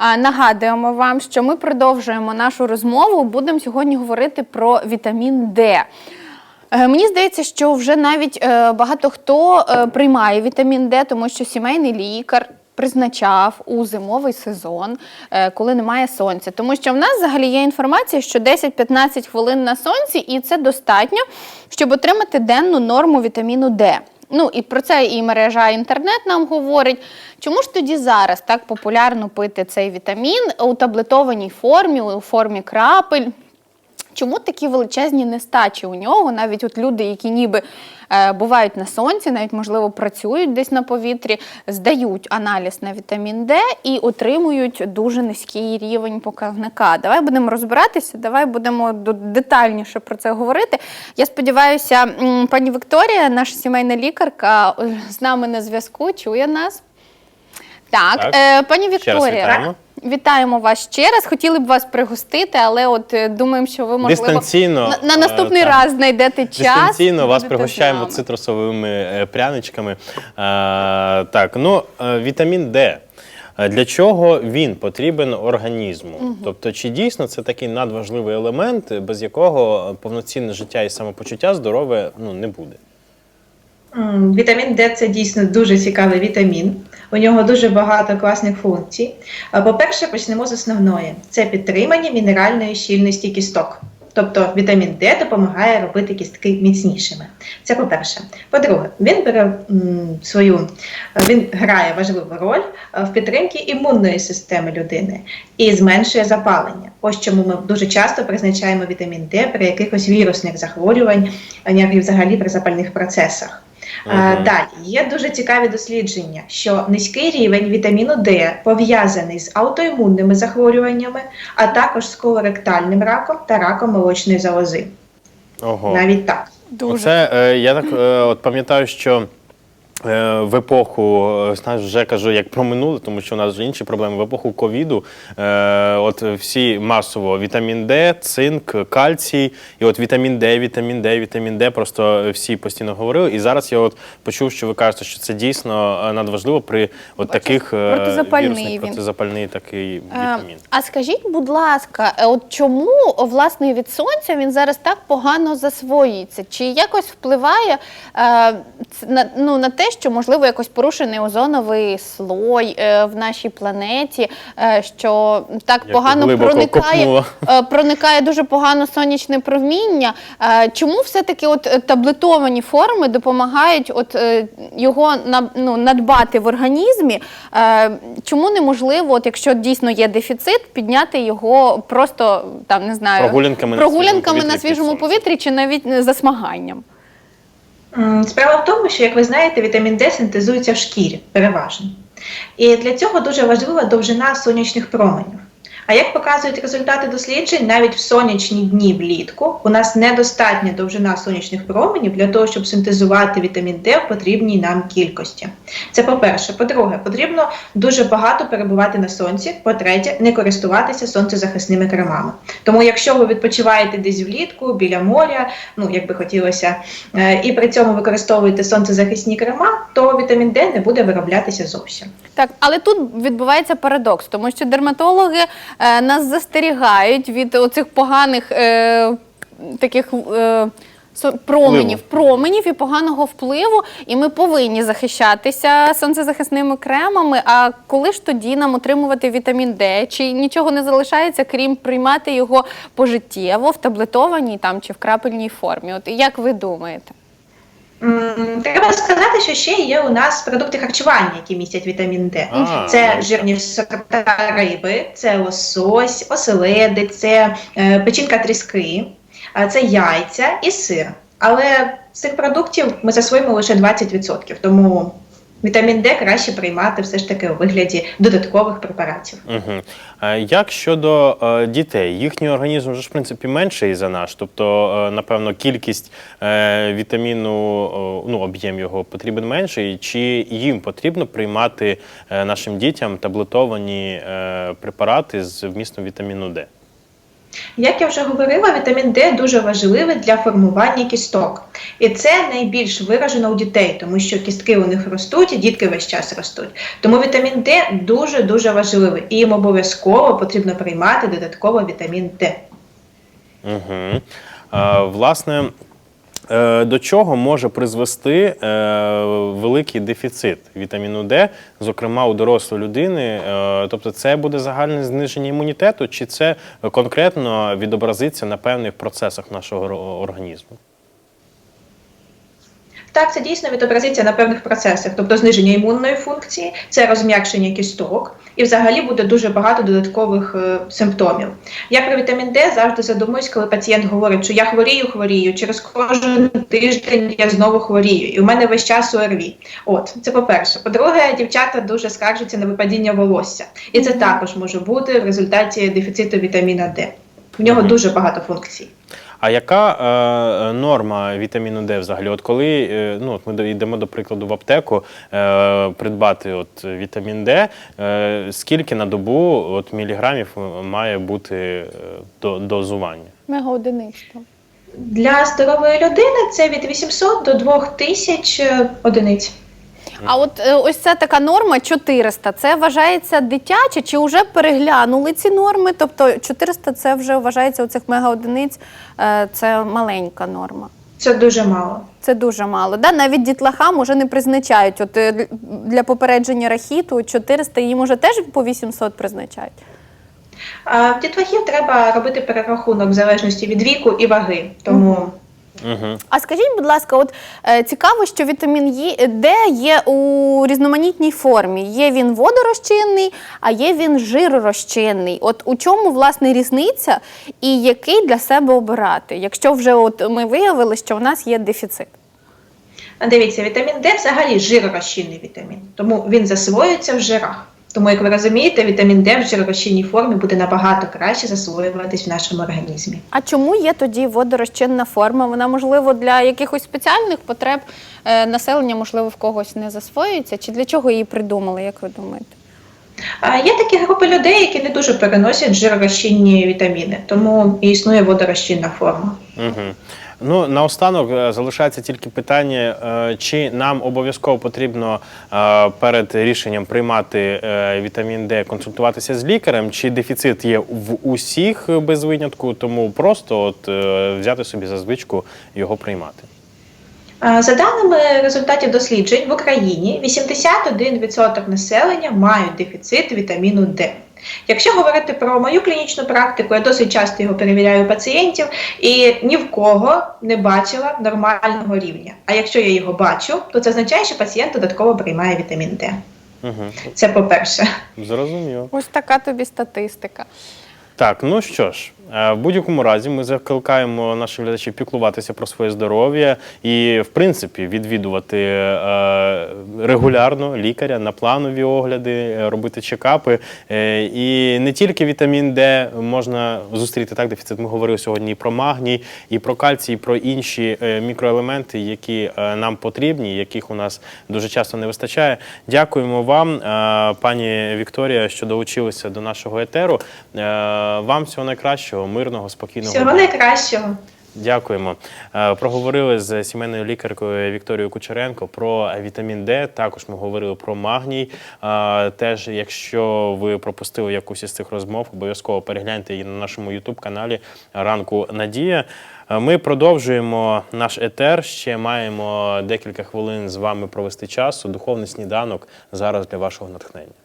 Нагадуємо вам, що ми продовжуємо нашу розмову. Будемо сьогодні говорити про вітамін Д. Е, Мені здається, що вже навіть е, багато хто е, приймає вітамін Д, тому що сімейний лікар призначав у зимовий сезон, коли немає сонця. Тому що в нас взагалі є інформація, що 10-15 хвилин на сонці, і це достатньо, щоб отримати денну норму вітаміну Д. Ну і про це і мережа інтернет нам говорить. Чому ж тоді зараз так популярно пити цей вітамін у таблетованій формі, у формі крапель? Чому такі величезні нестачі у нього? Навіть от люди, які ніби е, бувають на сонці, навіть можливо працюють десь на повітрі, здають аналіз на вітамін Д і отримують дуже низький рівень показника. Давай будемо розбиратися, давай будемо детальніше про це говорити. Я сподіваюся, пані Вікторія, наша сімейна лікарка, е, з нами на зв'язку, чує нас. Так, Так. Е, пані Ще раз Вікторія, вітаємо. вас ще раз. Хотіли б вас пригостити, але от е, думаємо, що ви можливо Дистанційно, на, на наступний е, так. раз знайдете час. Дистанційно вас пригощаємо цитрусовими е, пряничками. Е, так, ну вітамін Д. Для чого він потрібен організму? Тобто, чи дійсно це такий надважливий елемент, без якого повноцінне життя і самопочуття здорове ну, не буде? Вітамін Д це дійсно дуже цікавий вітамін. У нього дуже багато класних функцій. По-перше, почнемо з основної: це підтримання мінеральної щільності кісток. Тобто вітамін Д допомагає робити кістки міцнішими. Це по-перше. По-друге, він бере свою, е, він грає важливу роль е, в підтримці імунної системи людини і зменшує запалення. Ось чому ми дуже часто призначаємо вітамін Д при якихось вірусних захворюваннях і взагалі при запальних процесах. Е, Мгм. Далі є дуже цікаві дослідження, що низький рівень вітаміну Д пов'язаний з аутоімунними захворюваннями, а також з колоректальним раком та раком молочної залози. Ого. Навіть так. Дуже. Оце е, я так е, от пам'ятаю, що. Е, В епоху, е, знаєш, вже кажу як про минуле, тому що у нас вже інші проблеми. В епоху ковіду, е, от всі масово вітамін Д, цинк, кальцій, і от вітамін Д, вітамін Д, вітамін Д, просто всі постійно говорили. І зараз я от почув, що ви кажете, що це дійсно е, надважливо при от таких Протизапальний вірусних, протизапальний такий вітамін. А скажіть, будь ласка, от чому власне від сонця він зараз так погано засвоюється? Чи якось впливає е, на, ну, на те, що можливо якось порушений озоновий слой е, в нашій планеті, е, що так Як погано проникає, е, проникає дуже погано сонячне проміння? Чому все-таки от таблетовані форми допомагають от його на, ну, надбати в організмі? Чому неможливо, от якщо дійсно є дефіцит, підняти його просто там не знаю Прогулянками на прогулянками свіжому на свіжому повітрі чи навіть засмаганням? Справа в тому, що, як ви знаєте, вітамін Д синтезується в шкірі переважно. І для цього дуже важлива довжина сонячних променів. А як показують результати досліджень, навіть в сонячні дні влітку у нас недостатня довжина сонячних променів для того, щоб синтезувати вітамін Д в потрібній нам кількості. Це по-перше. По-друге, потрібно дуже багато перебувати на сонці. По-третє, не користуватися сонцезахисними кремами. Тому, якщо ви відпочиваєте десь влітку біля моря, ну як би хотілося, е, і при цьому використовуєте сонцезахисні крема, то вітамін Д не буде вироблятися зовсім. Так, але тут відбувається парадокс, тому що дерматологи е, нас застерігають від оцих поганих е, таких. Е, Променів, променів і поганого впливу, і ми повинні захищатися сонцезахисними кремами. А коли ж тоді нам отримувати вітамін Д? Чи нічого не залишається, крім приймати його пожиттєво в таблетованій там чи в крапельній формі? От як ви думаєте? Треба сказати, що ще є у нас продукти харчування, які містять вітамін Д. А, це так. жирні сорта риби, це лосось, оселеди, це е, печінка тріски, а це яйця і сир. Але з цих продуктів ми засвоїмо лише 20%, тому вітамін Д краще приймати все ж таки у вигляді додаткових препаратів. Угу. Як щодо е, дітей, їхній організм вже в принципі менший за наш, тобто, е, напевно, кількість е, вітаміну, е, ну об'єм його потрібен менший, чи їм потрібно приймати е, нашим дітям таблетовані е, препарати з вмістом вітаміну Д? Як я вже говорила, вітамін Д дуже важливий для формування кісток. І це найбільш виражено у дітей, тому що кістки у них ростуть, і дітки весь час ростуть. Тому вітамін Д дуже-дуже важливий. І їм обов'язково потрібно приймати додатково вітамін Д. Угу. А, власне, до чого може призвести е, великий дефіцит вітаміну Д, зокрема у дорослої людини? Е, тобто, це буде загальне зниження імунітету, чи це конкретно відобразиться на певних процесах нашого організму? Так, це дійсно відобразиться на певних процесах, тобто зниження імунної функції, це розм'якшення кісток, і взагалі буде дуже багато додаткових е, симптомів. Я про вітамін Д завжди задумуюсь, коли пацієнт говорить, що я хворію, хворію, через кожен тиждень я знову хворію, і у мене весь час ОРВІ. От це по-перше. По-друге, дівчата дуже скаржаться на випадіння волосся, і це також може бути в результаті дефіциту вітаміна Д. В нього дуже багато функцій. А яка е, норма вітаміну Д взагалі? От коли е, ну, от ми до- йдемо до прикладу в аптеку е, придбати от, вітамін Д, е, скільки на добу от, міліграмів має бути е, до, дозування? Мегаодиниць. там. Для здорової людини це від 800 до 2000 одиниць. А от е, ось ця така норма 400, це вважається дитяче, чи вже переглянули ці норми? Тобто 400 це вже вважається у цих мегаодиниць, е, це маленька норма. Це дуже мало. Це дуже мало. Да? Навіть дітлахам уже не призначають. От е, для попередження рахіту 400 їм уже теж по 800 призначають. А в дітлахів треба робити перерахунок в залежності від віку і ваги. Тому Угу. А скажіть, будь ласка, от е, цікаво, що вітамін Є- Д є у різноманітній формі. Є він водорозчинний, а є він жиророзчинний. От у чому власне різниця і який для себе обирати, якщо вже от ми виявили, що в нас є дефіцит? а дивіться, вітамін Д взагалі жиророзчинний вітамін, тому він засвоюється в жирах. Тому, як ви розумієте, вітамін Д в жиророзчинній формі буде набагато краще засвоюватись в нашому організмі. А чому є тоді водорозчинна форма? Вона можливо для якихось спеціальних потреб е, населення, можливо, в когось не засвоюється? Чи для чого її придумали, як ви думаєте? Є такі групи людей, які не дуже переносять жиророзчинні вітаміни, тому і існує водорозчинна форма. Угу. Ну, наостанок е, залишається тільки питання, е, чи нам обов'язково потрібно е, перед рішенням приймати вітамін Д консультуватися з лікарем, чи дефіцит є в усіх без винятку, тому просто от, взяти собі за звичку його приймати. За даними результатів досліджень в Україні 81% населення мають дефіцит вітаміну Д. Якщо говорити про мою клінічну практику, я досить часто його перевіряю у пацієнтів і ні в кого не бачила нормального рівня. А якщо я його бачу, то це означає, що пацієнт додатково приймає вітамін Д. Угу. Це по-перше. Зрозуміло. Ось така тобі статистика. Так, ну що ж, в будь-якому разі ми закликаємо наших глядачів піклуватися про своє здоров'я і, в принципі, відвідувати е, регулярно лікаря на планові огляди, е, робити чекапи. Е, І не тільки вітамін Д можна зустріти так дефіцит. Ми говорили сьогодні і про магній, і про кальцій, і про інші е, мікроелементи, які е, нам потрібні, яких у нас дуже часто не вистачає. Дякуємо вам, е, пані Вікторія, що долучилися до нашого етеру. Е, Вам всього найкращого, мирного, спокійного. Всього найкращого. Дякуємо. Е, Проговорили з сімейною лікаркою Вікторією Кучеренко про вітамін Д. Також ми говорили про магній. Е, Теж, якщо ви пропустили якусь із цих розмов, обов'язково перегляньте її на нашому Ютуб каналі Ранку Надія. Е, Ми продовжуємо наш етер. Ще маємо декілька хвилин з вами провести часу. Духовний сніданок зараз для вашого натхнення.